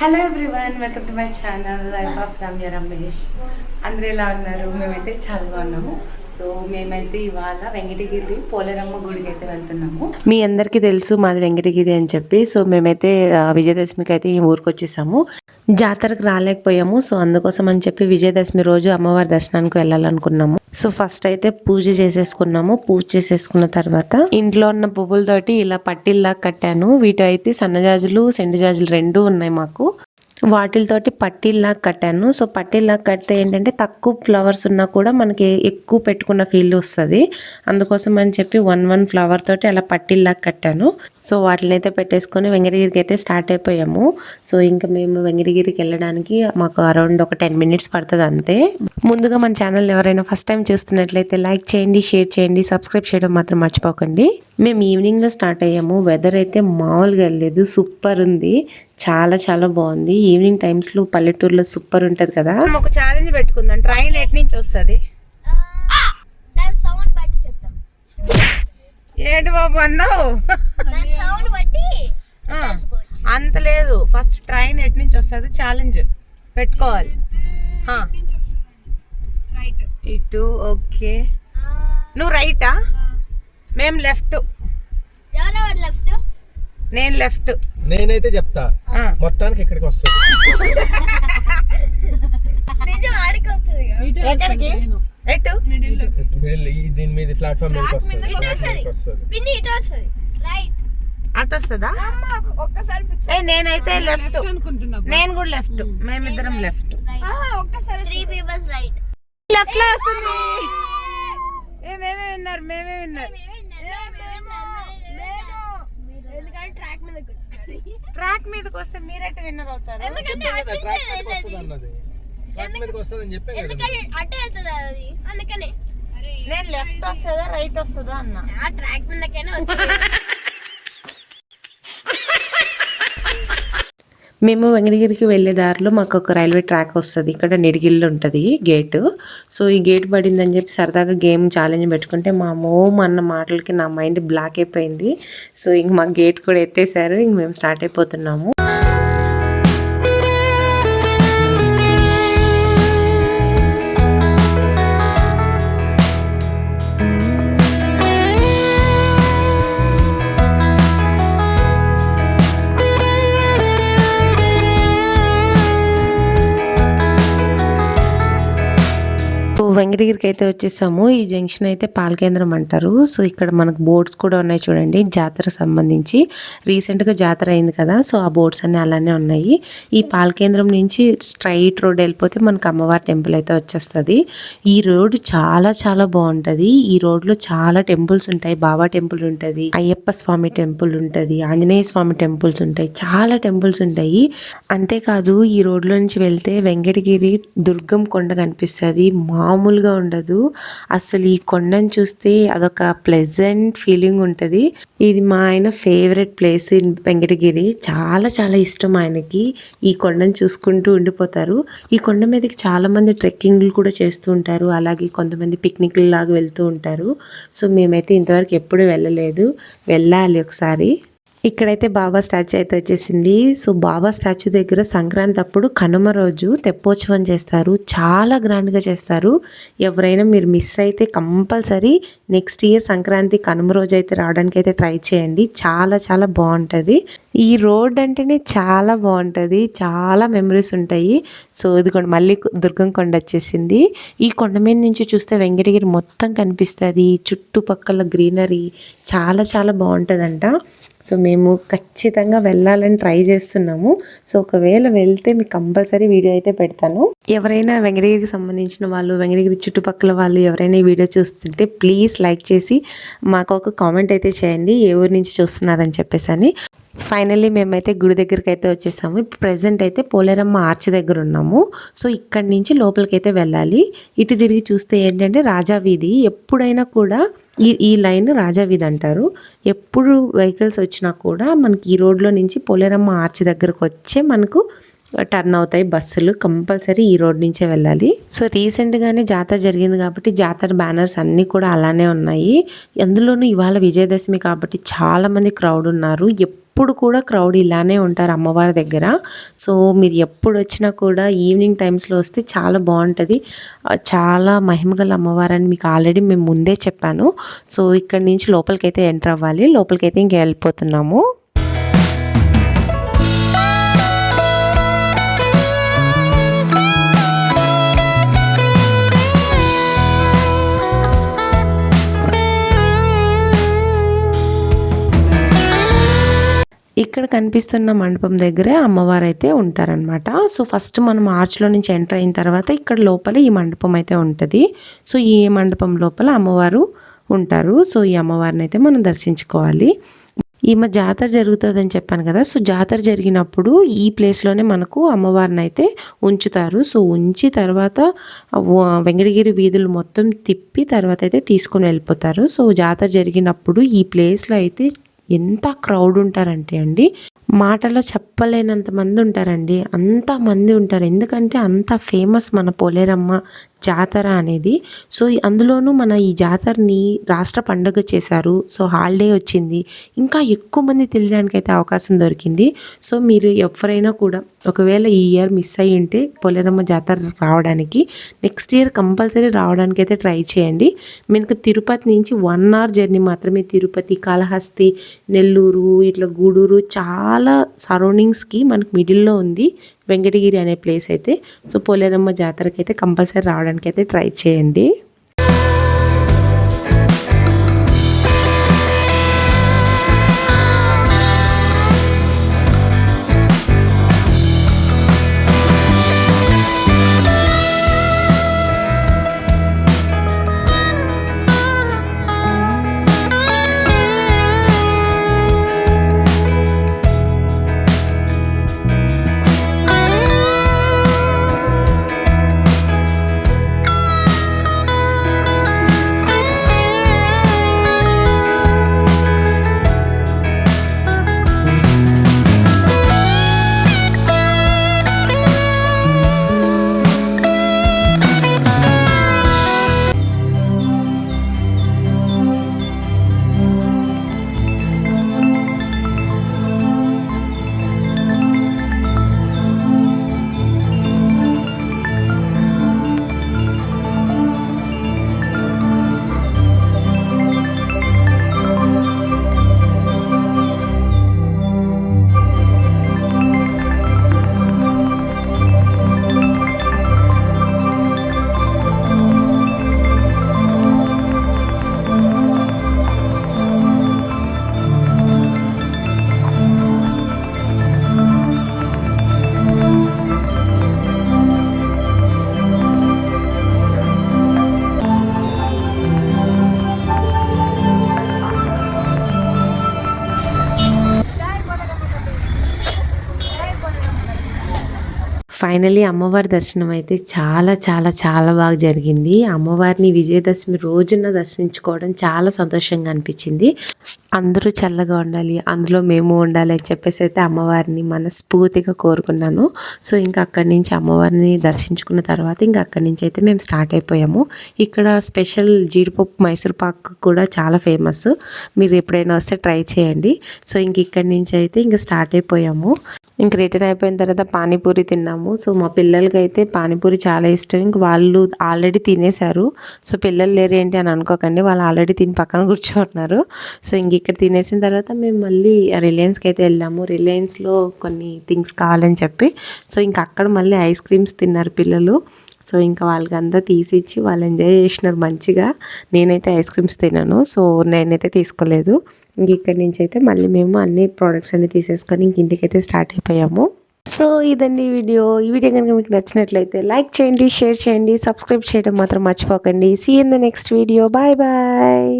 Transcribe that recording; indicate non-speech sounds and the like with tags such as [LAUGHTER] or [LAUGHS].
Hello everyone welcome to my channel life of Ramya Ramesh అందరూ ఎలా ఉన్నారు? మేమైతే చాలా బాగున్నాము. సో మేమైతే ఇవాళ వెంకటగిరి పోలేరమ్మ గుడికి అయితే వెళ్తున్నాము. మీ అందరికీ తెలుసు మాది వెంకటగిరి అని చెప్పి. సో మేమైతే విజయదశమికి అయితే ఈ ఊరికి వచ్చేసాము. జాతరకు రాలేకపోయాము. సో అందుకోసం అని చెప్పి విజయదశమి రోజు అమ్మవారి దర్శనానికి వెళ్ళాలనుకున్నాము. సో ఫస్ట్ అయితే పూజ చేసేసుకున్నాము. పూజ చేసేసుకున్న తర్వాత ఇంట్లో ఉన్న పువ్వులతోటి ఇలా పట్టిల్లా కట్టాను. వీటి అయితే సన్నజాజులు సెండుజాజులు రెండు ఉన్నాయి మాకు. వాటితోటి పట్టిల్లా కట్టాను. సో పట్టిల్లా కడితే ఏంటంటే తక్కువ ఫ్లవర్స్ ఉన్నా కూడా మనకి ఎక్కువ పెట్టుకున్న ఫీల్ వస్తుంది. అందుకోసం అని చెప్పి వన్ వన్ ఫ్లవర్ తోటి అలా పట్టిల్లా కట్టాను. సో వాటిని అయితే పెట్టేసుకొని వెంకటగిరికి అయితే స్టార్ట్ అయిపోయాము. సో ఇంకా మేము వెంకటగిరికి వెళ్ళడానికి మాకు అరౌండ్ ఒక టెన్ మినిట్స్ పడుతుంది అంతే. ముందుగా మన ఛానల్ ఎవరైనా ఫస్ట్ టైం చూస్తున్నట్లయితే లైక్ చేయండి షేర్ చేయండి సబ్స్క్రైబ్ చేయడం మాత్రం మర్చిపోకండి. మేము ఈవినింగ్లో స్టార్ట్ అయ్యాము. వెదర్ అయితే మామూలుగా లేదు సూపర్ ఉంది. చాలా చాలా బాగుంది. ఈవినింగ్ టైమ్స్లో పల్లెటూరులో సూపర్ ఉంటుంది కదా. ఒక ఛాలెంజ్ పెట్టుకుందాం. ట్రైన్ ఎట్ నుంచి వస్తుంది? ఏంటి బాబు అన్నావు? అంత లేదు. ఫస్ట్ ట్రైన్ ఎటు నుంచి వస్తుంది? ఛాలెంజ్ పెట్టుకోవాలి. ఇటు ఓకే. నువ్వు రైటా మేము లెఫ్ట్ లెఫ్ట్ నేను లెఫ్ట్ నేనైతే చెప్తా. మొత్తానికి ఇక్కడికి వస్తుంది. [LAUGHS] మీద ప్లాట్ఫామ్ మీదకి వస్తుంది. పిన్ని ఇటు వస్తుంది. రైట్ అటు వస్తుందా? ఒక్కసారి ఏ నేనైతే లెఫ్ట్ నేను కూడా లెఫ్ట్ మేమిద్దరం లెఫ్ట్ ఒక్కసారి త్రీ పీపుల్స్ రైట్ లెఫ్ట్లో వస్తుంది. ఏ మేమే విన్నారు మేమే విన్నారు. ఎందుకంటే ట్రాక్ మీదకి వచ్చినాడు. ట్రాక్ మీదకి వస్తే మీరెట్ విన్నర్ అవుతారు. ఎందుకంటే అనిపించేది వస్తుంది అన్నది ట్రాక్ మీదకి వస్తుంది అని చెప్పే కదా. ఎందుకంటే అటు వెళ్తుంది అది. అందుకనే. నేను లెఫ్ట్ వస్తుందా రైట్ వస్తుందా అన్న. ఆ ట్రాక్ మీదకైనా మేము వెంకటగిరికి వెళ్ళే దారిలో మాకు ఒక రైల్వే ట్రాక్ వస్తుంది. ఇక్కడ నిడిగిల్లు ఉంటుంది గేటు. సో ఈ గేట్ పడిందని చెప్పి సరదాగా గేమ్ ఛాలెంజ్ పెట్టుకుంటే మా మోమ్ అన్న మాటలకి నా మైండ్ బ్లాక్ అయిపోయింది. సో ఇంక మా గేట్ కూడా ఎత్తేసారు. ఇంక మేము స్టార్ట్ అయిపోతున్నాము. వెంకటగిరికి అయితే వచ్చేసాము. ఈ జంక్షన్ అయితే పాలకేంద్రం అంటారు. సో ఇక్కడ మనకు బోర్డ్స్ కూడా ఉన్నాయి చూడండి. జాతర సంబంధించి. రీసెంట్గా జాతర అయింది కదా. సో ఆ బోర్డ్స్ అన్ని అలానే ఉన్నాయి. ఈ పాలకేంద్రం నుంచి స్ట్రైట్ రోడ్ వెళ్ళిపోతే మనకు అమ్మవారి టెంపుల్ అయితే వచ్చేస్తుంది. ఈ రోడ్ చాలా చాలా బాగుంటుంది. ఈ రోడ్లో చాలా టెంపుల్స్ ఉంటాయి. బాబా టెంపుల్ ఉంటుంది. అయ్యప్ప స్వామి టెంపుల్ ఉంటుంది. ఆంజనేయ స్వామి టెంపుల్స్ ఉంటాయి. చాలా టెంపుల్స్ ఉంటాయి. అంతేకాదు ఈ రోడ్లో నుంచి వెళ్తే వెంకటగిరి దుర్గం కొండ కనిపిస్తుంది. మామూలుగా ఉండదు. అసలు ఈ కొండను చూస్తే అదొక ప్లెజెంట్ ఫీలింగ్ ఉంటుంది. ఇది మా ఆయన ఫేవరెట్ ప్లేస్ ఇన్ వెంకటగిరి. చాలా చాలా ఇష్టం ఆయనకి. ఈ కొండను చూసుకుంటూ ఉండిపోతారు. ఈ కొండ మీదకి చాలామంది ట్రెక్కింగ్లు కూడా చేస్తూ ఉంటారు. అలాగే కొంతమంది పిక్నిక్ల లాగా వెళ్తూ ఉంటారు. సో మేమైతే ఇంతవరకు ఎప్పుడు వెళ్ళలేదు. వెళ్ళాలి ఒకసారి. ఇక్కడైతే బాబా స్టాచ్యూ అయితే వచ్చేసింది. సో బాబా స్టాచ్యూ దగ్గర సంక్రాంతి అప్పుడు కనుమ రోజు తెప్పోత్సవం చేస్తారు. చాలా గ్రాండ్గా చేస్తారు. ఎవరైనా మీరు మిస్ అయితే compulsory next year Sankranti Kanuma రోజు అయితే రావడానికి అయితే ట్రై చేయండి. చాలా చాలా బాగుంటుంది. ఈ రోడ్ అంటేనే చాలా బాగుంటుంది. చాలా మెమరీస్ ఉంటాయి. సో ఇదిగోండి మళ్ళీ దుర్గం కొండ వచ్చేసింది. ఈ కొండ మీద నుంచి చూస్తే వెంకటగిరి మొత్తం కనిపిస్తుంది. చుట్టుపక్కల గ్రీనరీ చాలా చాలా బాగుంటుందంట. సో మేము ఖచ్చితంగా వెళ్ళాలని ట్రై చేస్తున్నాము. సో ఒకవేళ వెళ్తే మీకు కంపల్సరీ వీడియో అయితే పెడతాను. ఎవరైనా వెంకటగిరికి సంబంధించిన వాళ్ళు వెంకటగిరి చుట్టుపక్కల వాళ్ళు ఎవరైనా ఈ వీడియో చూస్తుంటే ప్లీజ్ లైక్ చేసి మాకు ఒక కామెంట్ అయితే చేయండి. ఏ ఊరు నుంచి చూస్తున్నారని చెప్పేసి అని. ఫైనల్లీ మేమైతే గుడి దగ్గరికి అయితే వచ్చేసాము. ఇప్పుడు ప్రజెంట్ అయితే పోలేరమ్మ ఆర్చ్ దగ్గర ఉన్నాము. సో ఇక్కడి నుంచి లోపలికి అయితే వెళ్ళాలి. ఇటు తిరిగి చూస్తే ఏంటంటే రాజా వీధి. ఎప్పుడైనా కూడా ఈ ఈ లైన్ రాజా వీధి అంటారు. ఎప్పుడు వెహికల్స్ వచ్చినా కూడా మనకి ఈ రోడ్లో నుంచి పోలేరమ్మ ఆర్చ్ దగ్గరకు వచ్చే మనకు టర్న్ అవుతాయి బస్సులు. కంపల్సరీ ఈ రోడ్ నుంచే వెళ్ళాలి. సో రీసెంట్గానే జాతర జరిగింది కాబట్టి జాతర బ్యానర్స్ అన్నీ కూడా అలానే ఉన్నాయి. అందులోనూ ఇవాళ విజయదశమి కాబట్టి చాలామంది క్రౌడ్ ఉన్నారు. ఎప్పుడు కూడా క్రౌడ్ ఇలానే ఉంటారు అమ్మవారి దగ్గర. సో మీరు ఎప్పుడు వచ్చినా కూడా ఈవినింగ్ టైమ్స్లో వస్తే చాలా బాగుంటుంది. చాలా మహిమగల అమ్మవారు అని మీకు ఆల్రెడీ మేము ముందే చెప్పాను. సో ఇక్కడి నుంచి లోపలికైతే ఎంటర్ అవ్వాలి. లోపలికైతే ఇంక వెళ్ళిపోతున్నాము. ఇక్కడ కనిపిస్తున్న మండపం దగ్గరే అమ్మవారు అయితే ఉంటారనమాట సో ఫస్ట్ మనం ఆర్చ్లో నుంచి ఎంటర్ అయిన తర్వాత ఇక్కడ లోపల ఈ మండపం అయితే ఉంటుంది. సో ఈ మండపం లోపల అమ్మవారు ఉంటారు. సో ఈ అమ్మవారిని అయితే మనం దర్శించుకోవాలి. ఈమె జాతర జరుగుతుందని చెప్పాను కదా. సో జాతర జరిగినప్పుడు ఈ ప్లేస్లోనే మనకు అమ్మవారిని అయితే ఉంచుతారు. సో ఉంచి తర్వాత వెంకటగిరి వీధులు మొత్తం తిప్పి తర్వాత అయితే తీసుకొని వెళ్ళిపోతారు. సో జాతర జరిగినప్పుడు ఈ ప్లేస్లో అయితే ఎంత క్రౌడ్ ఉంటారంటే అండి మాటలో చెప్పలేనంత మంది ఉంటారండి. అంత మంది ఉంటారు. ఎందుకంటే అంత ఫేమస్ మన పోలేరమ్మ జాతర అనేది. సో అందులోనూ మన ఈ జాతరని రాష్ట్ర పండుగ చేశారు. సో హాలిడే వచ్చింది. ఇంకా ఎక్కువ మంది తెలియడానికి అయితే అవకాశం దొరికింది. సో మీరు ఎవరైనా కూడా ఒకవేళ ఈ ఇయర్ మిస్ అయ్యి ఉంటే పోలేరమ్మ జాతర రావడానికి నెక్స్ట్ ఇయర్ కంపల్సరీ రావడానికి అయితే ట్రై చేయండి. మీకు తిరుపతి నుంచి వన్ అవర్ జర్నీ మాత్రమే. తిరుపతి కాళహస్తి నెల్లూరు ఇట్లా గూడూరు చాలా సరౌండింగ్స్కి మనకు మిడిల్లో ఉంది వెంకటగిరి అనే ప్లేస్ అయితే. సో పోలేరమ్మ జాతరకి అయితే కంపల్సరీ రావడానికి అయితే ట్రై చేయండి. ఫైనలీ అమ్మవారి దర్శనం అయితే చాలా చాలా చాలా బాగా జరిగింది. అమ్మవారిని విజయదశమి రోజున దర్శించుకోవడం చాలా సంతోషంగా అనిపించింది. అందరూ చల్లగా ఉండాలి అందులో మేము ఉండాలి అని చెప్పేసి అయితే అమ్మవారిని మనస్ఫూర్తిగా కోరుకున్నాను. సో ఇంకా అక్కడి నుంచి అమ్మవారిని దర్శించుకున్న తర్వాత ఇంకా అక్కడి నుంచి అయితే మేము స్టార్ట్ అయిపోయాము. ఇక్కడ స్పెషల్ జీడిపప్పు మైసూర్ పాక్ కూడా చాలా ఫేమస్. మీరు ఎప్పుడైనా వస్తే ట్రై చేయండి. సో ఇంక ఇక్కడి నుంచి అయితే ఇంకా స్టార్ట్ అయిపోయాము. ఇంక రిటర్న్ అయిపోయిన తర్వాత పానీపూరి తిన్నాము. సో మా పిల్లలకి అయితే పానీపూరి చాలా ఇష్టం. ఇంక వాళ్ళు ఆల్రెడీ తినేశారు. సో పిల్లలు లేరు ఏంటి అని అనుకోకండి. వాళ్ళు ఆల్రెడీ తిని పక్కన కూర్చోంటున్నారు సో ఇంక ఇక్కడ తినేసిన తర్వాత మేము మళ్ళీ రిలయన్స్కి అయితే వెళ్ళాము. రిలయన్స్లో కొన్ని థింగ్స్ కావాలని చెప్పి. సో ఇంక అక్కడ మళ్ళీ ఐస్ క్రీమ్స్ తిన్నారు పిల్లలు. సో ఇంకా వాళ్ళకి అంతా తీసిచ్చి వాళ్ళు ఎంజాయ్ చేసినారు మంచిగా. నేనైతే ఐస్ క్రీమ్స్ తిన్నాను సో నేనైతే తీసుకోలేదు. ఇంక ఇక్కడి నుంచి అయితే మళ్ళీ మేము అన్ని ప్రోడక్ట్స్ అన్ని తీసేసుకొని ఇంక ఇంటికైతే స్టార్ట్ అయిపోయాము. సో ఇదండి ఈ వీడియో. ఈ వీడియో కనుక మీకు నచ్చినట్లయితే లైక్ చేయండి షేర్ చేయండి సబ్స్క్రైబ్ చేయడం మాత్రం మర్చిపోకండి. See in the next video bye bye